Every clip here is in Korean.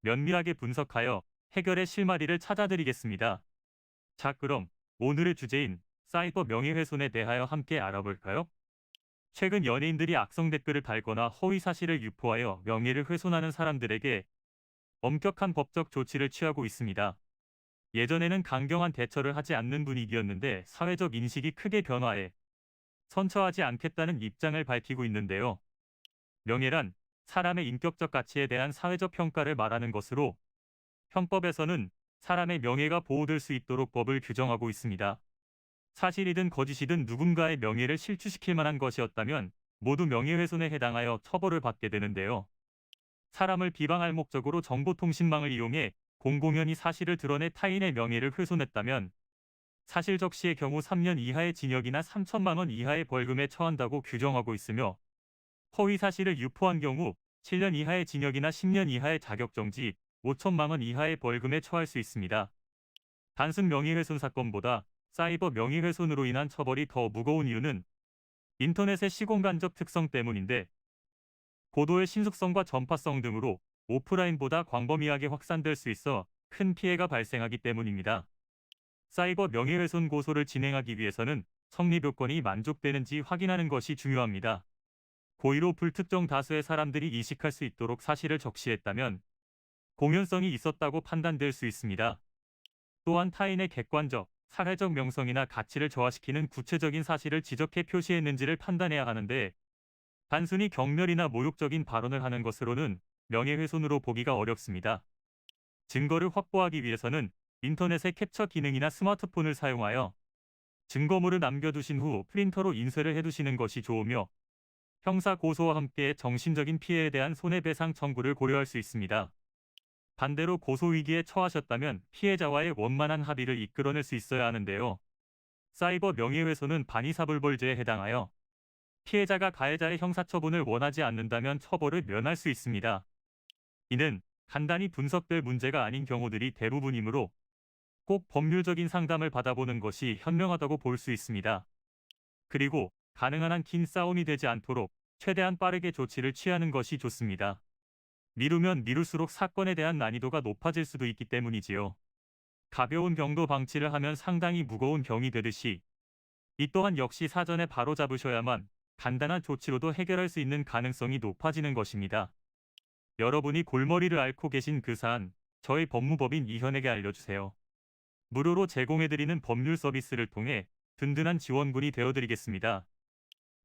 면밀하게 분석하여 해결의 실마리를 찾아드리겠습니다. 자, 그럼 오늘의 주제인 사이버 명예훼손에 대하여 함께 알아볼까요? 최근 연예인들이 악성 댓글을 달거나 허위 사실을 유포하여 명예를 훼손하는 사람들에게 엄격한 법적 조치를 취하고 있습니다. 예전에는 강경한 대처를 하지 않는 분위기였는데 사회적 인식이 크게 변화해 선처하지 않겠다는 입장을 밝히고 있는데요. 명예란 사람의 인격적 가치에 대한 사회적 평가를 말하는 것으로 형법에서는 사람의 명예가 보호될 수 있도록 법을 규정하고 있습니다. 사실이든 거짓이든 누군가의 명예를 실추시킬 만한 것이었다면 모두 명예훼손에 해당하여 처벌을 받게 되는데요. 사람을 비방할 목적으로 정보통신망을 이용해 공공연히 사실을 드러내 타인의 명예를 훼손했다면 사실 적시의 경우 3년 이하의 징역이나 3천만 원 이하의 벌금에 처한다고 규정하고 있으며 허위 사실을 유포한 경우 7년 이하의 징역이나 10년 이하의 자격정지, 5천만 원 이하의 벌금에 처할 수 있습니다. 단순 명예훼손 사건보다 사이버 명예훼손으로 인한 처벌이 더 무거운 이유는 인터넷의 시공간적 특성 때문인데 고도의 신속성과 전파성 등으로 오프라인보다 광범위하게 확산될 수 있어 큰 피해가 발생하기 때문입니다. 사이버 명예훼손 고소를 진행하기 위해서는 성립 요건이 만족되는지 확인하는 것이 중요합니다. 고의로 불특정 다수의 사람들이 이식할 수 있도록 사실을 적시했다면 공연성이 있었다고 판단될 수 있습니다. 또한 타인의 객관적, 사회적 명성이나 가치를 저하시키는 구체적인 사실을 지적해 표시했는지를 판단해야 하는데 단순히 경멸이나 모욕적인 발언을 하는 것으로는 명예훼손으로 보기가 어렵습니다. 증거를 확보하기 위해서는 인터넷의 캡처 기능이나 스마트폰을 사용하여 증거물을 남겨두신 후 프린터로 인쇄를 해두시는 것이 좋으며 형사 고소와 함께 정신적인 피해에 대한 손해배상 청구를 고려할 수 있습니다. 반대로 고소 위기에 처하셨다면 피해자와의 원만한 합의를 이끌어낼 수 있어야 하는데요. 사이버 명예훼손은 반의사불벌죄에 해당하여 피해자가 가해자의 형사처분을 원하지 않는다면 처벌을 면할 수 있습니다. 이는 간단히 분석될 문제가 아닌 경우들이 대부분이므로 꼭 법률적인 상담을 받아보는 것이 현명하다고 볼 수 있습니다. 그리고 가능한 한 긴 싸움이 되지 않도록 최대한 빠르게 조치를 취하는 것이 좋습니다. 미루면 미룰수록 사건에 대한 난이도가 높아질 수도 있기 때문이지요. 가벼운 병도 방치를 하면 상당히 무거운 병이 되듯이 이 또한 역시 사전에 바로 잡으셔야만 간단한 조치로도 해결할 수 있는 가능성이 높아지는 것입니다. 여러분이 골머리를 앓고 계신 그 사안, 저희 법무법인 이현에게 알려주세요. 무료로 제공해드리는 법률 서비스를 통해 든든한 지원군이 되어드리겠습니다.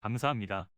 감사합니다.